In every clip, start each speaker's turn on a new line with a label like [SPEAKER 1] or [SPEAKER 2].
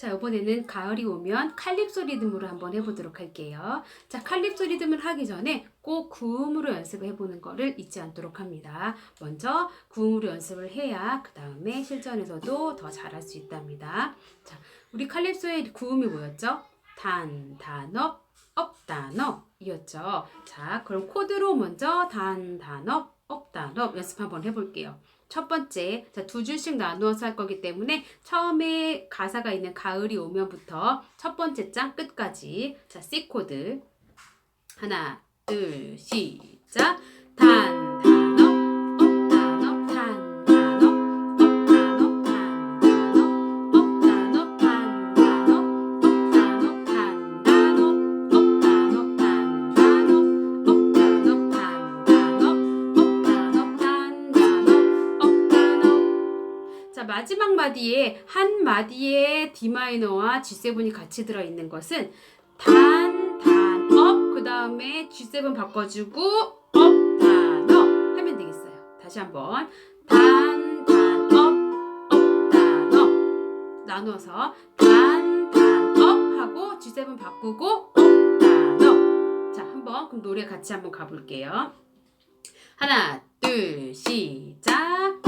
[SPEAKER 1] 자, 이번에는 가을이 오면 칼립소 리듬으로 한번 해보도록 할게요. 자, 칼립소 리듬을 하기 전에 꼭 구음으로 연습을 해보는 거를 잊지 않도록 합니다. 먼저 구음으로 연습을 해야 그 다음에 실전에서도 더 잘할 수 있답니다. 자, 우리 칼립소의 구음이 뭐였죠? 단, 단업, 업, 단업 이었죠. 자, 그럼 코드로 먼저 단, 단업, 업, 단업 연습 한번 해볼게요. 첫 번째, 자, 두 줄씩 나누어서 할 거기 때문에 처음에 가사가 있는 가을이 오면부터 첫 번째 장 끝까지 자, C 코드 하나, 둘, 시작. 단, 마지막 마디에 한 마디에 D 마이너와 G7이 같이 들어 있는 것은 단, 단, 업, 그 다음에 G7 바꿔주고, 업, 단, 업 하면 되겠어요. 다시 한번. 단, 단, 업, 업, 단, 업. 나누어서 단, 단, 업 하고 G7 바꾸고, 업, 단, 업. 자, 한번 그럼 노래 같이 한번 가볼게요. 하나, 둘, 시작.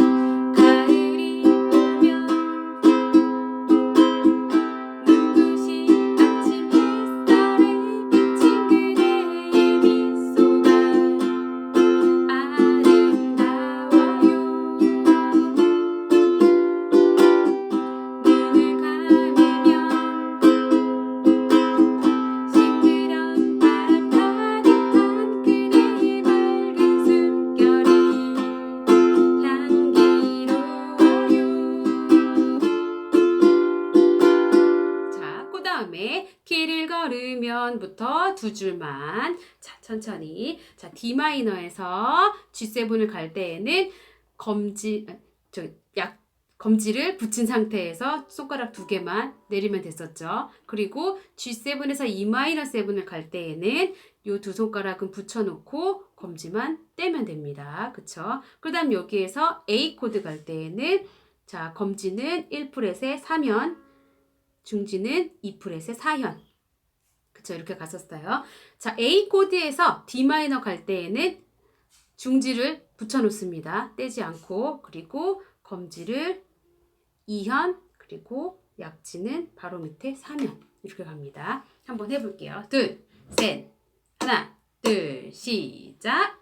[SPEAKER 1] 걸으면부터 두 줄만. 자, 천천히. 자, D 마이너에서 G7을 갈 때에는 검지, 아, 저, 약, 검지를 붙인 상태에서 손가락 두 개만 내리면 됐었죠. 그리고 G7에서 E 마이너 7을 갈 때에는 요 두 손가락은 붙여놓고 검지만 떼면 됩니다. 그쵸? 그 다음 여기에서 A 코드 갈 때에는 자, 검지는 1프렛에 3연, 중지는 2프렛의 4현. 그쵸, 이렇게 갔었어요. 자, A 코드에서 D 마이너 갈 때에는 중지를 붙여놓습니다. 떼지 않고, 그리고 검지를 2현, 그리고 약지는 바로 밑에 3현. 이렇게 갑니다. 한번 해볼게요. 둘, 셋, 하나, 둘, 시작.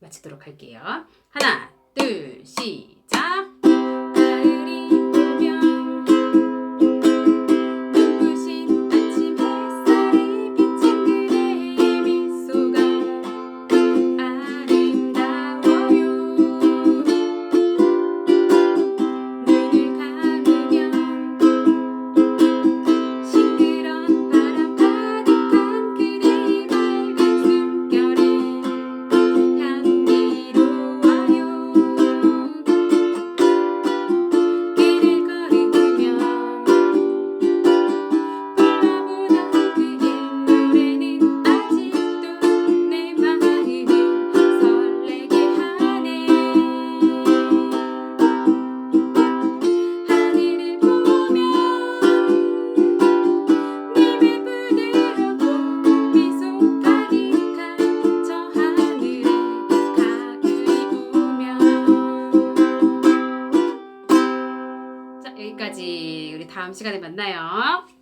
[SPEAKER 1] 마치도록 할게요. 하나 둘 시작 다음 시간에 만나요.